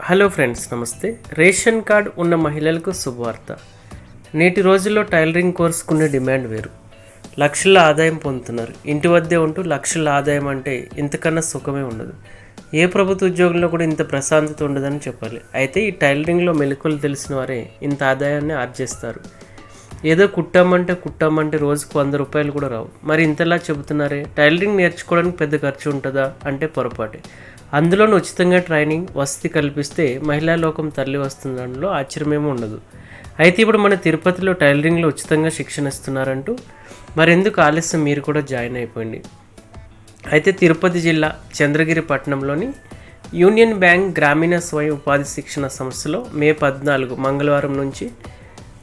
Hello friends నమస్తే. Ration card ఉన్న మహిళలకు శుభవార్త. నేటి రోజుల్లో టైలరింగ్ కోర్సుకునే డిమాండ్ వేరు. లక్షల ఆదాయం పొందుతున్నారు. ఇంటి వద్దే ఉంటూ లక్షల ఆదాయం అంటే ఇంతకన్నా సుఖమే ఉండదు. ఏ ప్రభుత్వ ఉద్యోగంలో కూడా ఇంత ప్రశాంతత ఉండదని చెప్పాలి. అయితే ఈ టైలరింగ్లో మెలకువలు తెలిసిన వారే ఇంత ఆదాయాన్ని ఆర్జిస్తారు ఏదో కుట్టామంటే కుట్టామంటే రోజుకు వంద రూపాయలు కూడా రావు. మరి ఇంతలా చెబుతున్నారే? టైలరింగ్ నేర్చుకోవడానికి పెద్ద ఖర్చు ఉంటుందా? అంటే పొరపాటే. అందులోనూ ఉచితంగా ట్రైనింగ్ వసతి కల్పిస్తే మహిళా లోకం తల్లి వస్తుందనలో ఆశ్చర్యమేమీ ఉండదు. అయితే ఇప్పుడు మన తిరుపతిలో టైలరింగ్లో ఉచితంగా శిక్షణ ఇస్తున్నారంటూ మరెందుకు ఆలస్యం మీరు కూడా జాయిన్ అయిపోయింది అయితే తిరుపతి జిల్లా చంద్రగిరి పట్టణంలోని యూనియన్ బ్యాంక్ గ్రామీణ స్వయం ఉపాధి శిక్షణ సంస్థలో మే పద్నాలుగు మంగళవారం నుంచి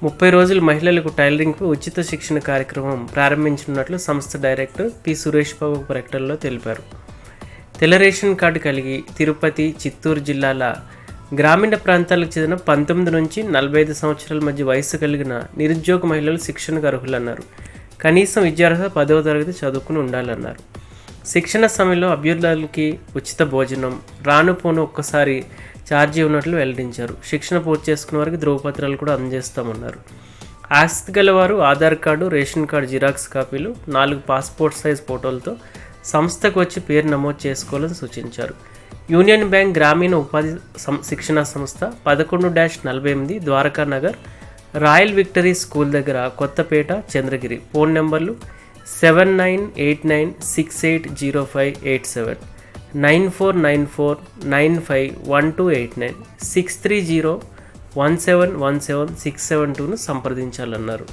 ముప్పై రోజులు మహిళలకు టైలరింగ్కు ఉచిత శిక్షణ కార్యక్రమం ప్రారంభించనున్నట్లు సంస్థ డైరెక్టర్ పి సురేష్ బాబు ప్రకటనలో తెలిపారు. తెల్ల రేషన్ కార్డు కలిగి తిరుపతి చిత్తూరు జిల్లాల గ్రామీణ ప్రాంతాలకు చెందిన పంతొమ్మిది నుంచి నలభై ఐదు సంవత్సరాల మధ్య వయసు కలిగిన నిరుద్యోగ మహిళలు శిక్షణకు అర్హులన్నారు. కనీసం విద్యార్హత పదవ తరగతి చదువుకుని ఉండాలన్నారు. శిక్షణ సమయంలో అభ్యర్థులకి ఉచిత భోజనం రాను పోను ఒక్కసారి ఛార్జీ ఉన్నట్లు వెల్లడించారు. శిక్షణ పూర్తి చేసుకున్న వారికి ధ్రువపత్రాలు కూడా అందజేస్తామన్నారు. ఆసక్తి గలవారు Aadhaar card ration card xerox కాపీలు నాలుగు పాస్పోర్ట్ సైజ్ ఫోటోలతో సంస్థకు వచ్చి పేరు నమోదు చేసుకోవాలని సూచించారు. యూనియన్ బ్యాంక్ గ్రామీణ ఉపాధి సం శిక్షణ సంస్థ పదకొండు డాష్ నలభై ఎనిమిది Dwaraka Nagar royal victory school దగ్గర కొత్తపేట చంద్రగిరి. ఫోన్ నెంబర్లు seven nine eight nine six eight zero five eight seven nine four nine four nine five one two eight nine six three zero one seven one seven six seven టూను సంప్రదించాలన్నారు.